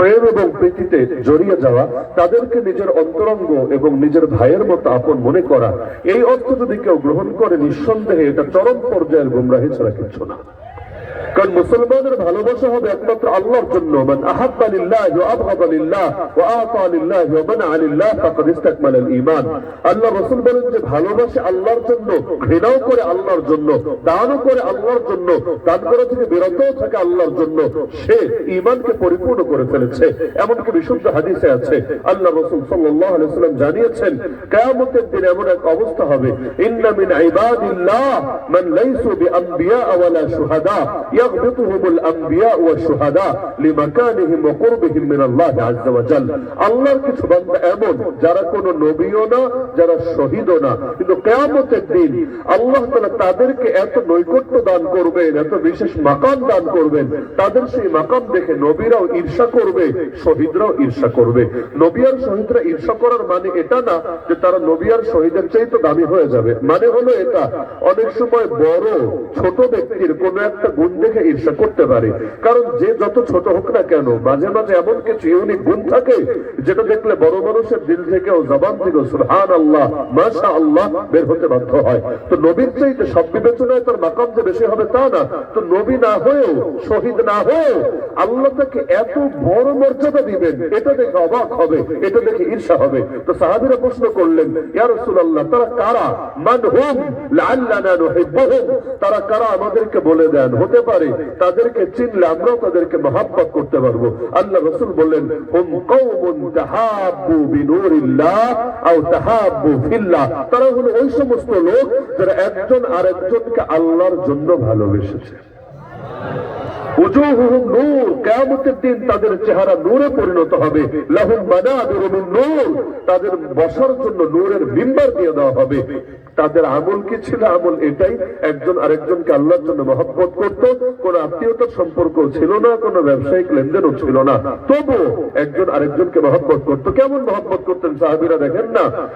প্রেম এবং প্রীতিতে জড়িয়ে যাওয়া, তাদেরকে নিজের অন্তরঙ্গ এবং নিজের ভাইয়ের মতো আপন মনে করা, এই অর্থ যদি কেউ গ্রহণ করে, নিঃসন্দেহে এটা চরম পর্যায়ের গুমরাহি ছাড়া কিছু না। কারণ মুসলমানের ভালোবাসা হবে একমাত্র আল্লাহর জন্য। মান আহাব্বা লিল্লাহ ওয়া আবগাদা লিল্লাহ ওয়া আতা লিল্লাহ ওয়া মানআ লিল্লাহ ফাকাদ ইসতাকমাল আল ঈমান আল্লাহ রাসূল বলেন যে, ভালোবাসে আল্লাহর জন্য, ঘৃণাও করে আল্লাহর জন্য, দানও করে আল্লাহর জন্য, দান করা থেকে বিরতও থাকে আল্লাহর জন্য, সে ঈমানকে পরিপূর্ণ করে ফেলেছে। এমনকি বিশুদ্ধ হাদিসে আছে, আল্লাহ রাসূল সাল্লাল্লাহু আলাইহি ওয়াসাল্লাম জানিয়েছেন, কিয়ামতের দিন এমন এক অবস্থা হবে, ইন্না মিন ইবাদিল্লাহ মান লাইসু বিআনবিয়া ওয়ালা শুহাদা। يغبطهم الأنبياء والشهداء لمكانهم وقربهم من الله عز وجل আল্লাহর কিছু বান্দা এমন যারা কোনো নবীও না যারা শহীদও না কিন্তু কেয়ামতের দিন আল্লাহ তাআলা তাদেরকে এত নৈকট্য দান করবেন এত বিশেষ মাকাম দান করবেন তাদের সেই মাকাম দেখে নবীরাও ঈর্ষা করবে শহীদরাও ঈর্ষা করবে নবী আর শহীদরা ঈর্ষা করার মানে এটা না যে তারা নবী আর শহীদের চাইতে দামি হয়ে যাবে মানে হলো এটা অনেক সময় বড় ছোট ব্যক্তির কোন একটা গুণ দেখে ঈর্ষা করতে পারে। কারণ যে যত ছোট হোক না কেন, মাঝে মাঝে এমন কিছু ইউনিক গুণ থাকে, যেটা দেখলে বড় মানুষের দিল থেকেও জবান থেকে সুলহান আল্লাহ মাশা আল্লাহ বের হতে বাধ্য হয়। তো নবীর চাইতে সব বিবেচনায় তার মাকাম যে বেশি হবে তা না। তো নবী না হয়েও, শহীদ না হয়েও আল্লাহ তাকে এত বড় মর্যাদা দিবেন, এটা দেখে অবাক হবে, এটা দেখে ঈর্ষা হবে। তো সাহাবীরা প্রশ্ন করলেন, ইয়া রাসূলুল্লাহ, তারা কারা? মান হুম নুহিব্বুহুম। তারা কারা আমাদেরকে বলে দেন? হতে পারে, তাদেরকে চিনলে আমরাও তাদেরকে মহাব্বত করতে পারব। আল্লাহ রসুল বললেন, হুম কওমুন তাহাব্বু তারা হলো ওই সমস্ত লোক যারা একজন আর একজনকে আল্লাহর জন্য ভালোবেসেছে। উজুহুহুম তাদের চেহারা নূরে পরিণত হবে। নূর। তাদের বসার জন্য নূরের দিয়ে দেওয়া হবে। তাদের আমল কি ছিল? আমল এটাই। একজন আরেকজনকে আল্লাহর জন্য মহব্বত করত। কোন আত্মীয়তার সম্পর্ক ছিল না, কোন ব্যবসায়িক লেনদেনও ছিল না। তবু একজন আরেকজনকে মহব্বত করত। কেমন মহব্বত করতেন সাহাবীরা দেখেন না?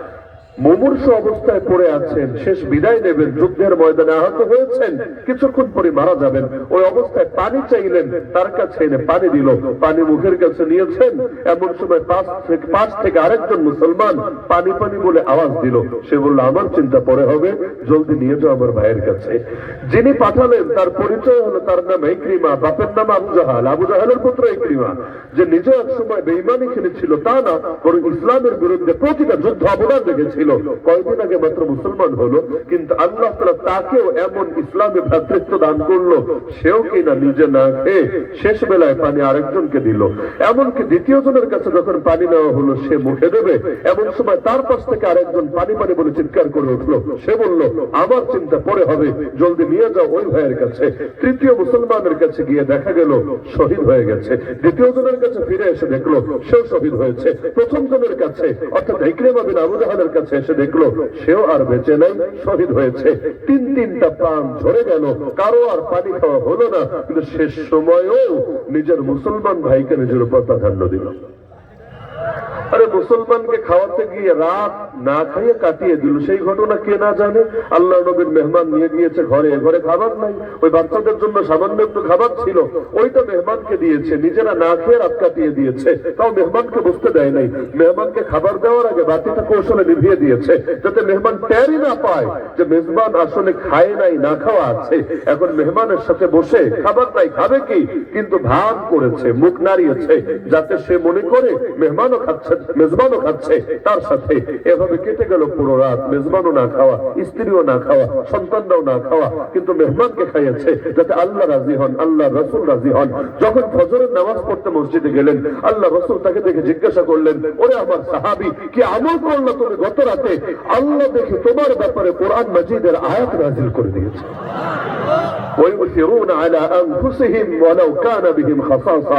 মুমূর্ষ অবস্থায় পড়ে আছেন। শেষ বিদায় নেবেন। যুদ্ধের ময়দানে আহত হয়েছেন। কিছুক্ষণ পরে মারা যাবেন। ওই অবস্থায় পানি চাইলেন। তার কাছে এনে পানি দিল। পানি মুখের কাছে নিয়েছেন। এমন সময় পাঁচ থেকে পাঁচ থেকে আরেকজন মুসলমান পানি পানি বলে আওয়াজ দিল। সে বলল, আমার চিন্তা পরে হবে। জলদি নিয়ে যাও আমার ভাইয়ের কাছে। যিনি পাঠালেন, তার পরিচয় হলো তার নাম ইক্রিমা। বাপের নাম আবু জাহাল। আবু জাহালের পুত্র ইক্রিমা। যে নিজে এক সময় বেইমানি খেলেছিল তা না, বরং ইসলামের বিরুদ্ধে প্রতিটা যুদ্ধ অবদান রেখেছিল কয়েকদিন আগে মাত্র মুসলমান হলো, কিন্তু আল্লাহ তালা তাকেও এমন ইসলামে ভ্রাতৃত্ব দান করল, সেও কিনা নিজে না খেয়ে শেষ বেলায় পানি আরেকজনকে দিল। এমনকি দ্বিতীয় জনের কাছে যখন পানি নেওয়া হলো, সে মুখে দেবে। এমন সময় তার পাশ থেকে আরেকজন পানি পানি বলে চিৎকার করে উঠল। সে বলল, আমার চিন্তা পরে হবে, জলদি নিয়ে যাও ওই ভাইয়ের কাছে। তৃতীয় মুসলমানের কাছে গিয়ে দেখা গেল, শহীদ হয়ে গেছে। দ্বিতীয় জনের কাছে ফিরে এসে দেখল, সেও শহীদ হয়েছে। প্রথম জনের কাছে, অর্থাৎ ইকরিমা বিন আবু জাহালের কাছে এসে দেখল, সেও আর বেঁচে নাই, শহীদ হয়েছে। তিন তিনটা প্রাণ ঝরে গেল, কারও আর পানি খাওয়া হলো না, কিন্তু শেষ সময়েও নিজের মুসলমান ভাইকে নিজের উপর প্রাধান্য দিল। আরে, মুসলমানকে খাওয়াতে গিয়ে রাত না খাইয়ে কাটিয়ে দিল। সেই ঘটনা কে না জানে? আল্লাহ নবীর মেহমান নিয়ে গিয়েছে ঘরে। ঘরে খাবার নাই। ওই বাচ্চাদের জন্য সামান্য একটু খাবার ছিল। ওইটা মেহমানকে দিয়েছে। নিজেরা না খেয়ে রাত কাটিয়ে দিয়েছে। তাও মেহমানকে বুঝতে দেয় নাই। মেহমানকে খাবার দেওয়ার আগে বাতিটা কৌশলে নিভিয়ে দিয়েছে। যাতে মেহমান টেরই না পায় যে মেজবান আসলে খায় নাই, না খাওয়া আছে। এখন মেহমানের সাথে বসে খাবার নাই, খাবে কি? কিন্তু ভান করেছে, মুখ নাড়িয়েছে। যাতে সে মনে করে, মেহমানও খাচ্ছে, মেজবানও খাচ্ছে। তার সাথে এভাবে কেটে গেল পুরো রাত। মেজবানও না খাওয়া, স্ত্রীও না খাওয়া, সন্তানরাও না খাওয়া, কিন্তু মেহমানকে খাইয়েছে যাতে আল্লাহ রাজি হন, আল্লাহ রসুল রাজি হন। যখন ফজরের নামাজ পড়তে মসজিদে গেলেন, আল্লাহ রসুল তাকে দেখে জিজ্ঞাসা করলেন, ওরে আমার সাহাবি, কি আমল করল তুমি গত রাতে? আল্লাহ দেখে তোমার ব্যাপারে কোরআন মজিদের আয়াত নাজিল করে দিয়েছে। ويؤثرون على أنفسهم ولو كان بهم خصاصة.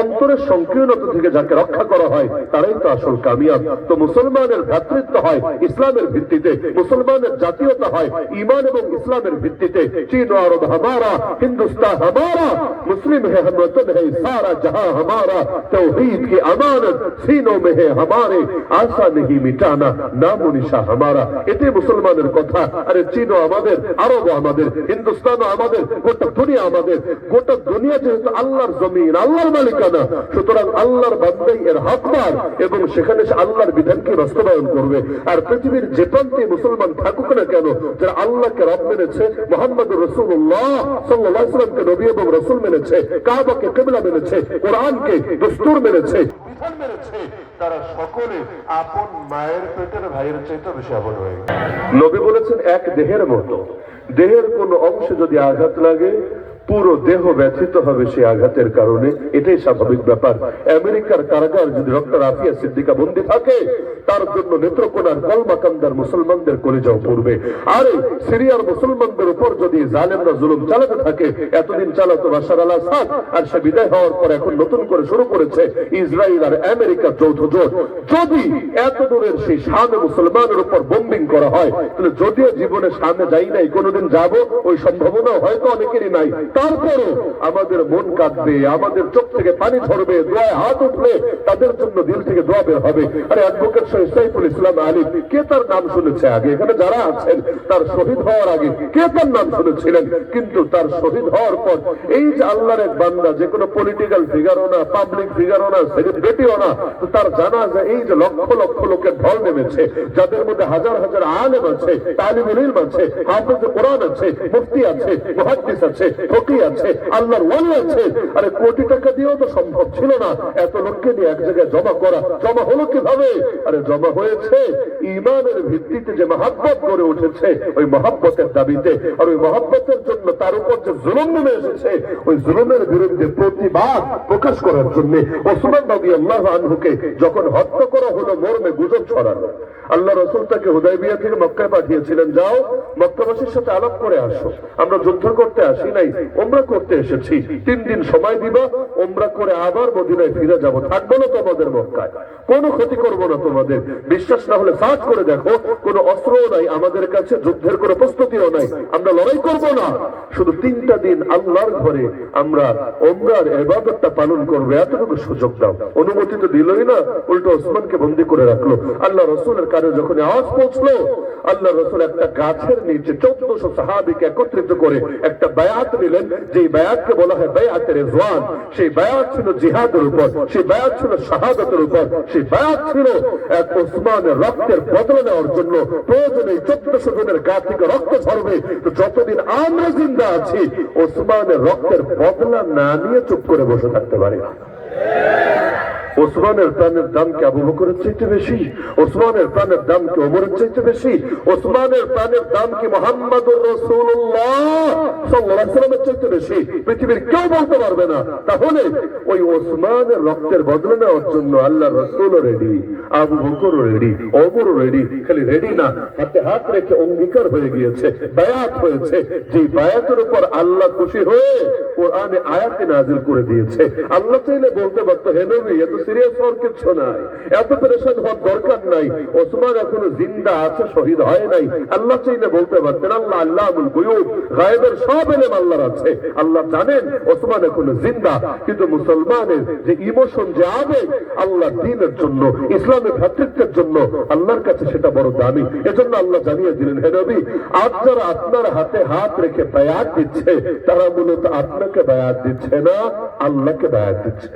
অন্তরের সংকীর্ণতা থেকে যাকে রক্ষা করা হয়, তারাই তো আসল কামিয়াব। তো মুসলমানের ভ্রাতৃত্ব হয় ইসলামের ভিত্তিতে, মুসলমানের জাতীয়তা হয় ইমান এবং ইসলামের ভিত্তিতে। চীন, আরব, হামারা, হিন্দুস্তান, হামারা, মুসলিম হে হমতন হে ইসলাম सारा जहां हमारा तौहीद की अमानत सीनों में है हमारे आशा नहीं मिटाना नाम निशा हमारा এতে মুসলমানের কথা আরে চীনও আমাদের আরবও আমাদের হিন্দুস্তানও আমাদের গোটা দুনিয়া আমাদের গোটা দুনিয়া যেহেতু আল্লাহর জমিন আল্লাহর মালিকানা সুতরাং আল্লাহর বান্দাই এর হকদার এবং সেখানে সে আল্লাহর বিধানকে বাস্তবায়ন করবে আর পৃথিবীর যে প্রান্তে মুসলমান থাকুক না কেন যারা আল্লাহকে রব মেনেছে মোহাম্মদ রসুল্লাহ সাল্লাহ সাল্লামকে নবী এবং রসুল মেনেছে কাবাকে কেবলা মেনেছে কোরআনকে দস্তুর মেরেছে বিধান মেরেছে তারা সকলে আপন মায়ের পেটের ভাইয়ের চাইতে বেশি আপন হয়ে। নবী বলেছেন এক দেহের মতো দেহের কোন অংশে যদি আঘাত লাগে পুরো দেহ ব্যথিত হবে সেই আঘাতের কারণে, এটাই স্বাভাবিক ব্যাপার। আমেরিকার কারাগার যদি ডক্টর আফিয়া সিদ্দিকা বন্দী থাকে, তার জন্য নেত্রকোনার কলমাকান্দার মুসলমানদের কলেজাও পড়বে। আরে, সিরিয়ার মুসলমানদের উপর যদি জালেমরা জুলুম চালাতে থাকে, এতদিন চালাতো বাশার আল আসাদ, আর সে বিদায় হওয়ার পর এখন নতুন করে শুরু করেছে ইসরায়েল আর আমেরিকা যৌথ জোট। যদি এত দূরের সেই সামনে মুসলমানের উপর বোম্বিং করা হয়, তাহলে যদিও জীবনে সামনে যাই নাই, কোনোদিন যাব, ওই সম্ভাবনা হয়তো অনেকেরই নাই। তারপরও আমাদের মন কাঁদবে, আমাদের চোখ থেকে পানি ঝরবে দোয়ায় হাত উঠবে তাদের জন্য দিল থেকে দোয়া বের হবে। আরে অ্যাডভোকেট শহীদ সাইফুল ইসলাম আলী, কে তার নাম শুনেছে আগে? এখানে যারা আছেন, তার শহীদ হওয়ার আগে কে তার নাম শুনেছিলেন? কিন্তু তার শহীদ হওয়ার পর এই যে আল্লাহর এক বান্দা, যে কোনো পলিটিক্যাল ফিগারও না পাবলিক ফিগারও না সেলিব্রিটিও না তার জানা যায় এই যে লক্ষ লক্ষ লোকের ঢল নেমেছে, যাদের মধ্যে হাজার হাজার আলেম আছে তালিবুল আছে, হাফেজ কোরআন আছে, মুফতি আছে, মুহাদ্দিস আছে ফকি আছে, আল্লাহর ওয়ালি আছে। আরে কোটি টাকা দিয়েও তো সম্ভব ছিল না। এত লোককে নিয়ে এক জায়গায় জমা করা, জমা হলো কীভাবে? আরে জমা হয়েছে ইমানের ভিত্তিতে যে মহাব্বত গড়ে উঠেছে ওই মহাব্বতের দাবিতে। আর ওই মহাব্বতের জন্য তার উপর যে জুলুম নেমে এসেছে, ওই জুলুমের বিরুদ্ধে প্রতিবাদ প্রকাশ করার জন্য ওসমান নবী আল্লাহ আনহুকে যখন হত্যা করা হলো, মর্মে গুজব ছড়ানো আল্লাহ রসুল তাকে হুদাইবিয়া থেকে মক্কায় পাঠিয়েছিলেন, যাও, মক্কাবাসীর সাথে আলাপ করে আসো। আমরা যুদ্ধ করতে আসি নাই। ওমরা করতে এসেছি। তিন দিন সময় দিবা, ওমরা করে আবার মদিনায় ফিরে যাব। থাকব না তোমাদের মক্কায়। কোনো ক্ষতি করব না তোমাদের। বিশ্বাস না হলে সার্চ করে দেখো, কোনো অস্ত্রও নাই আমাদের কাছে, যুদ্ধের কোনো প্রস্তুতিও নাই। আমরা লড়াই করব না। শুধু তিনটা দিন আল্লাহর ঘরে আমরা ওমরার এবাদতটা পালন করব। এতটুকু সুযোগ দাও। অনুমতি তো দিলই না। উল্টো ওসমানকে বন্দি করে রাখল। আল্লাহ রসুলের কানে যখন আওয়াজ পৌঁছলো, আল্লাহ রসুল একটা গাছের নিচে চোদ্দশো সাহাবিকে একত্রিত করে একটা বায়াত নিলেন। যে বায়াতকে বলা হয় বায়াতের রেজওয়ান, সেই বায়াত ছিল জিহাদের উপর, সেই বায়াত ছিল শাহাদতের উপর, সেই বায়াত ছিল এক ওসমানের রক্তের বদলা নেওয়ার জন্য প্রয়োজনে চোদ্দশো জনের গা থেকে রক্ত ঝরবে। তো যতদিন আমরা জিন্দা আছি, ওসমানের রক্তের বদলা না নিয়ে চুপ করে বসে থাকতে পারি না। ওসমানের প্রাণের দাম কি আবু বকরের চাইতে বেশি? ওসমানের প্রাণের দাম কি ওমরের চাইতে বেশি? ওসমানের প্রাণের দাম কি মোহাম্মদুর রাসূলুল্লাহ সাল্লাল্লাহু আলাইহি চাইতে বেশি? পৃথিবীর কেউ বলতে পারবে না। তাহলে ওই ওসমানের রক্তের বদলে নেওয়ার জন্য আল্লাহ রসুলও রেডি আবু বকরও রেডি ওমরও রেডি খালি রেডি না, হাতে হাত রেখে অঙ্গীকার হয়ে গিয়েছে, বায়াত হয়েছে। যে বায়াতের উপর আল্লাহ খুশি হয়ে কোরআনে আয়াতে নাজিল করে দিয়েছে। আল্লাহ চাইলে বলতে পারতো, হে নবী, এত সিরিয়াস হওয়ার কিছু নাই। এত পরেশান হওয়ার দরকার নাই। ওসমান এখনও জিন্দা আছে, শহীদ হয় নাই। আল্লাহ চাইলে বলতে পারতেন, আল্লাহ আল্লাহ আবুল গুয়ুব, গায়েবের সব এলেম আল্লাহর আছে। আল্লাহ জানেন, ওসমান এখনও জিন্দা। কিন্তু মুসলমানের যে ইমোশন যে আবেগ আল্লাহ দিনের জন্য, ইসলামের ভ্রাতৃত্বের জন্য, আল্লাহর কাছে সেটা বড় দামি। এজন্য আল্লাহ জানিয়ে দিলেন, হে নবী, আজ যারা আপনার হাতে হাত রেখে বায়াত দিচ্ছে, তারা মূলত আপনাকে বায়াত দিচ্ছে না, আল্লাহকে বায়াত দিচ্ছে।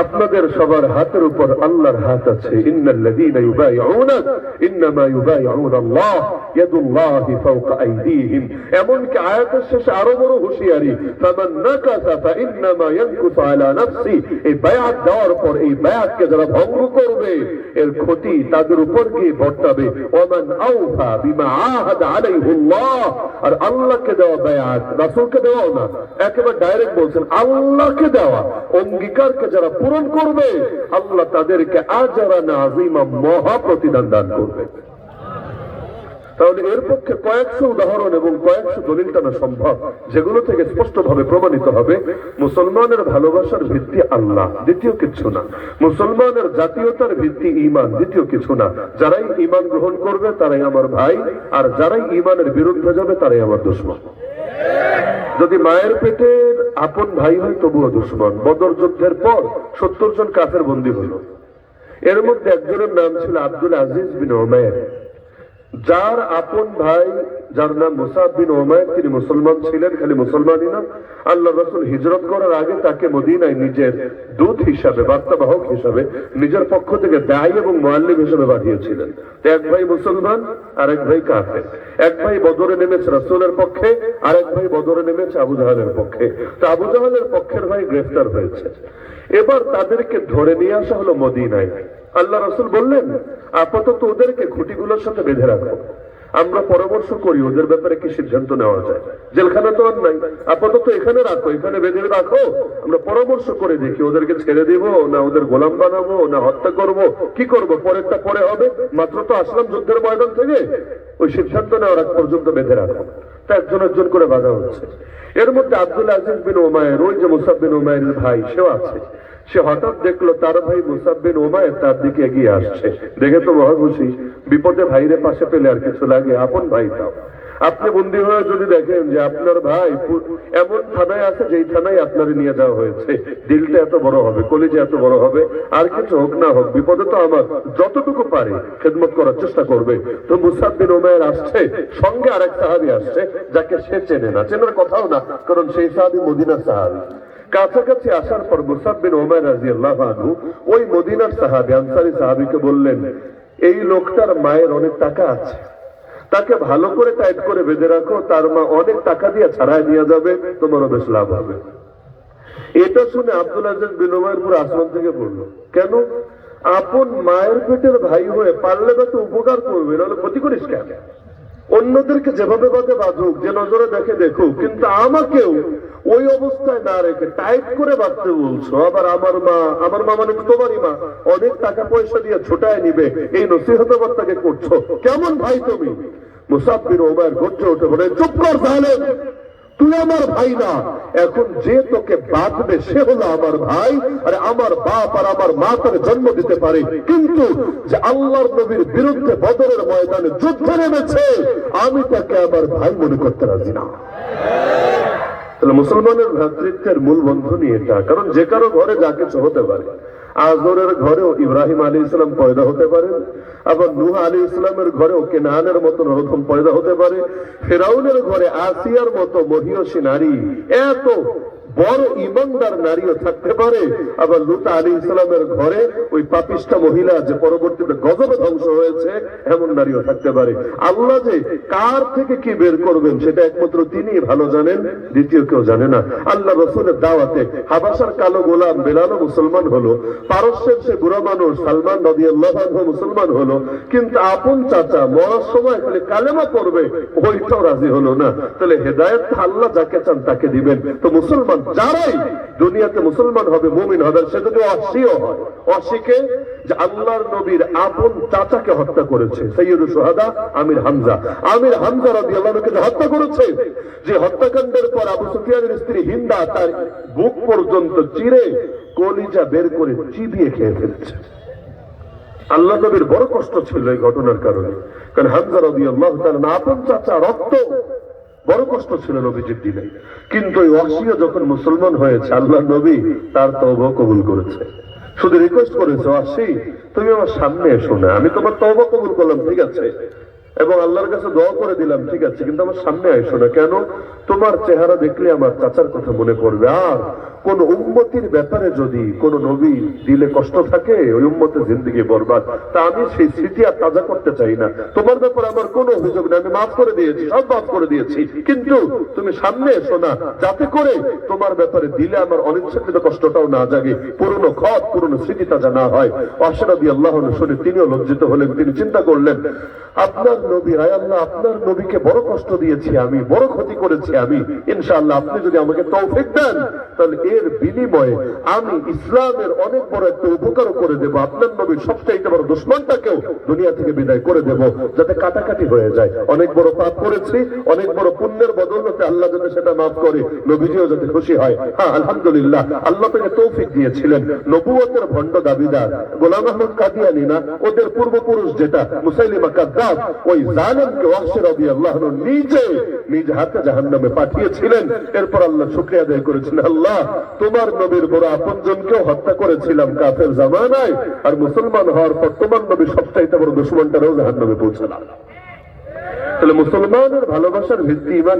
আপনাদের সবার হাতের উপর আল্লাহর হাত আছে। ইন্নাল্লাযীনা ইউবাইউনাক ইন্নামা ইউবাইউনা আল্লাহ, ইয়াদুল্লাহি ফাওকা আইদিহিম। এমনকি আয়াতের শেষে আরও বড় হুঁশিয়ারি, ফামান নাকাসা ফাইন্নামা ইয়ানকুসু আলা নাফসি। এই বায়াত দেওয়ার পর এই বায়াতকে যারা ভঙ্গ করবে, এর ক্ষতি তাদের উপর গিয়ে বর্তাবে। ওমান আওফা বিমা আহাদা আলাইহুল্লাহ আর আল্লাহকে দেওয়া বায়াত, রাসূলকে দেওয়াও না। একেবারে ডাইরেক্ট বলছেন, আল্লাহকে দেওয়া। অঙ্গীকারকে যারা পূরণ করবে। আল্লাহ তাদেরকে আজারা নাজিমা মহা প্রতিদান দান করবে। তাহলে এর পক্ষে কয়েকশো উদাহরণ এবং কয়েকশো দলিল টানা সম্ভব, যেগুলো থেকে স্পষ্ট ভাবে প্রমাণিত হবে, মুসলমানের ভালোবাসার ভিত্তি আল্লাহ, দ্বিতীয় কিছু না। মুসলমানের জাতীয়তার ভিত্তি ইমান দ্বিতীয় কিছু না। যারাই ইমান গ্রহণ করবে, তারাই আমার ভাই, আর যারাই ইমানের বিরুদ্ধে যাবে, তারাই আমার দুশ্মন। যদি মায়ের পেটের আপন ভাই হয়, তবুও দুশ্মন। বদর যুদ্ধের পর সত্তর জন কাফের বন্দী হলো। এর মধ্যে একজনের নাম ছিল আব্দুল আজিজ বিন ওমের যার আপন ভাই যার নাম মুসাদ বিন ওমায়ের তিনি মুসলমান ছিলেন, খালি মুসলমানই না। আল্লাহ রসুল হিজরত করার আগে তাকে মদিনায় নিজের দূত হিসাবে, বার্তাবাহক হিসাবে, নিজের পক্ষ থেকে দায়ী এবং মোয়াল্লিম হিসেবে পাঠিয়েছিলেন। এক ভাই মুসলমান আর এক ভাই কাফের। এক ভাই বদরে নেমেছে রসুলের পক্ষে আর এক ভাই বদরে নেমেছে আবু জাহালের পক্ষে। তো আবু জাহালের পক্ষের ভাই গ্রেফতার হয়েছে। এবার তাদেরকে ধরে নিয়ে আসা হলো মদিনায়। আল্লাহ রসুল বললেন, আপাতত ওদেরকে খুঁটিগুলোর সাথে বেঁধে রাখো। আমরা পরামর্শ করি, ওদের ব্যাপারে কি সিদ্ধান্ত নেওয়া যায়? জেলখানা তো আর নাই। আপাতত এখানে রাখো, এখানে বেঁধে রাখো। আমরা পরামর্শ করে দেখি, ওদেরকে ছেড়ে দিব, না ওদের গোলাম বানাবো, না হত্যা করব। কি করব? পরেরটা পরে হবে। মাত্র তো আসলাম যুদ্ধের ময়দান থেকে। ওই সিদ্ধান্ত নেওয়ার পর্যন্ত বেঁধে রাখো। একজন একজন করে বাধা হচ্ছে। এর মধ্যে আব্দুল আজিজ বিন ওমায়ের, ওই যে মুসাব বিন ওমায়ের ভাই, সেও আছে। সে হঠাৎ দেখল তার ভাই মুসাব্বিন ওমায়ের তার দিকে এগিয়ে আসছে। দেখে তো মহা খুশি বিপদে ভাইরে পাশে পেলে আর কিছু লাগে, আপন ভাই তাও। আপনি বন্দি হয়ে যদি দেখেন যে আপনার ভাই এমন থানায় আছে, যেই থানায় আপনার নিয়ে যাওয়া হয়েছে। দিলটা এত বড় হবে, কলেজে এত বড় হবে, আর কিছু হোক না হোক, বিপদে তো আমার যতটুকু পারে খেদমত করার চেষ্টা করবে। তো মুসাদ্দিন ওমায়ের আসছে, সঙ্গে আরেক সাহাবি আসছে, যাকে সে চেনে না। চেনার কথাও না, কারণ সেই সাহাবি মদিনা সাহাবি। কাছাকাছি আসার পর মুসাব্বিন ওমর রাজি আল্লাহ ওই মদিনার সাহাবি, আনসারি সাহাবিকে বললেন, এই লোকটার মায়ের অনেক টাকা আছে। তাকে ভালো করে টাইট করে বেঁধে রাখো, তার মা অনেক টাকা দিয়ে ছাড়াই নিয়ে যাবে, তোমারও বেশ লাভ হবে। এটা শুনে আব্দুল আজিজ বিন পুরো আসমান থেকে পড়ল। কেন? আপন মায়ের পেটের ভাই হয়ে পারলে তো উপকার করবে, নাহলে ক্ষতি করিস কেন? অন্যদেরকে যেভাবে বাদে বাঁধুক যে নজরে দেখে দেখুক, কিন্তু আমাকেও ওই অবস্থায় না রেখে টাইট করে বাঁধতে বলছো। আবার আমার মা আমার মা মানে তোমারই মা? অনেক টাকা পয়সা দিয়ে ছোটায় নিবে, এই নসিহতবার্তাকে করছ। কেমন ভাই তুমি? মুসাফির ওমার ঘটছে উঠে বলে, চুপ কর তাহলে তুই আমার ভাই না। এখন যে তোকে বাঁধবে, সে হলো আমার ভাই, আর আমার বাপ আর আমার মা তার জন্ম দিতে পারে। কিন্তু যে আল্লাহর নবীর বিরুদ্ধে বদরের ময়দানে যুদ্ধ নেমেছে, আমি তাকে আমার ভাই মনে করতে রাজি না। তাহলে মুসলমানের ভ্রাতৃত্বের মূল বন্ধনই এটা। কারণ যে কারও ঘরে যা কিছু হতে পারে আজরের ঘরেও ইব্রাহিম আলী ইসলাম পয়দা হতে পারে, আবার নুহ আলী ইসলামের ঘরেও কেনানের মতো নরকম পয়দা হতে পারে, ফেরাউনের ঘরে আসিয়ার মতো মহিয়সী নারী এত বড় ইমানদার নারীও থাকতে পারে। আবার লুতা আলী ইসলামের ঘরে ওই পাপিষ্টা মহিলা যে পরবর্তীতে গজবে ধ্বংস হয়েছে, এমন নারীও থাকতে পারে। আল্লাহ যে কার থেকে কি বের করবেন, সেটা একমাত্র তিনি ভালো জানেন, দ্বিতীয় কেউ জানে না। আল্লাহ রসুলের দাওয়াতে হাবাসার কালো গোলাম বেলালো মুসলমান হলো, পারস্যের সে বুড়া মানুষ সালমান নদী আল্লাহ মুসলমান হলো, কিন্তু আপন চাচা মরার সময় খালি কালেমা পড়বে, ওইটাও রাজি হলো না। তাহলে হেদায়ত আল্লাহ যাকে চান তাকে দিবেন। তো মুসলমান যারাই দুনিয়াতে মুসলমান হবে, মুমিন হবে, সে যদি অসিও হয় অসিকে যে আল্লাহর নবীর আপন চাচাকে হত্যা করেছে সৈয়দ সোহাদা আমির হামজা। আমির হামজা রবি আল্লাহকে যে হত্যা করেছে, যে হত্যাকাণ্ডের পর আবু সুফিয়ানের স্ত্রী হিন্দা তার বুক পর্যন্ত চিরে কলিজা বের করে চিবিয়ে খেয়ে ফেলছে। আল্লাহ নবীর বড় কষ্ট ছিল এই ঘটনার কারণে। কারণ হামজা রবি আল্লাহ তার আপন চাচা রক্ত বড় কষ্ট ছিল নবীজির দিনে। কিন্তু ওই অসিও যখন মুসলমান হয়েছে, আল্লাহ নবী তার তব কবুল করেছে। শুধু রিকোয়েস্ট করেছে অসি তুমি আমার সামনে এসো না, আমি তোমার তব কবুল করলাম, ঠিক আছে? এবং আল্লাহর কাছে দোয়া করে দিলাম, ঠিক আছে, কিন্তু আমার সামনে আইসো না। কেন? তোমার চেহারা দেখলে আমার চাচার কথা মনে পড়বে। আর কোন উম্মতির ব্যাপারে যদি কোন নবী দিলে কষ্ট থাকে, ওই উম্মতের জিন্দগি বরবাদ। তা আমি সেই স্মৃতি আর তাজা করতে চাই না। তোমার ব্যাপারে আমার কোনো অভিযোগ নেই, আমি মাফ করে দিয়েছি, সব মাফ করে দিয়েছি। কিন্তু তুমি সামনে এসো না, যাতে করে তোমার ব্যাপারে দিলে আমার অনিচ্ছাকৃত কষ্টটাও না জাগে, পুরনো খত, পুরনো স্মৃতি তাজা না হয়। অসরাদি আল্লাহ শুনে তিনিও লজ্জিত হলেন, তিনি চিন্তা করলেন, আপনার নবী, হায় আল্লাহ, আপনার নবীকে বড় কষ্ট দিয়েছি আমি, বড় ক্ষতি করেছি আমি। ইনশাআল্লাহ আপনি যদি আমাকে তৌফিক দেন, তাহলে এর বিনিময়ে আমি ইসলামের অনেক বড় একটা উপকারও করে দেব। আপনার নবীর সবচাইতে বড় দুশ্মনটাকেও দুনিয়া থেকে বিদায় করে দেব, যাতে কাটাকাটি হয়ে যায়। অনেক বড় পাপ করেছি, অনেক বড় পুণ্যের বদলতে আল্লাহ যাতে সেটা মাফ করে, নবীজিও যাতে খুশি হয়। হ্যাঁ আলহামদুলিল্লাহ, আল্লাহ থেকে তৌফিক দিয়েছিলেন। নবুয়তের ভণ্ড দাবিদার, গোলাম আহমদ কাদিয়ানি না, ওদের পূর্বপুরুষ যেটা, মুসাইলিমা কাদ্দাব ওই জালেমকে ওয়াহশি আল্লাহ নিজে নিজ হাতে জাহান্নামে পাঠিয়েছিলেন। এরপর আল্লাহ শুকরিয়া আদায় করেছেন, আল্লাহ, তোমার নবীর বড় আপনজনকেও হত্যা করেছিলাম কাফের জামানায়, আর মুসলমান হওয়ার পর তোমার নবী সবচাইতে বড় দুশ্মনটারও জাহান্নামে পৌঁছালাম। তাহলে মুসলমানের ভালোবাসার ভিত্তি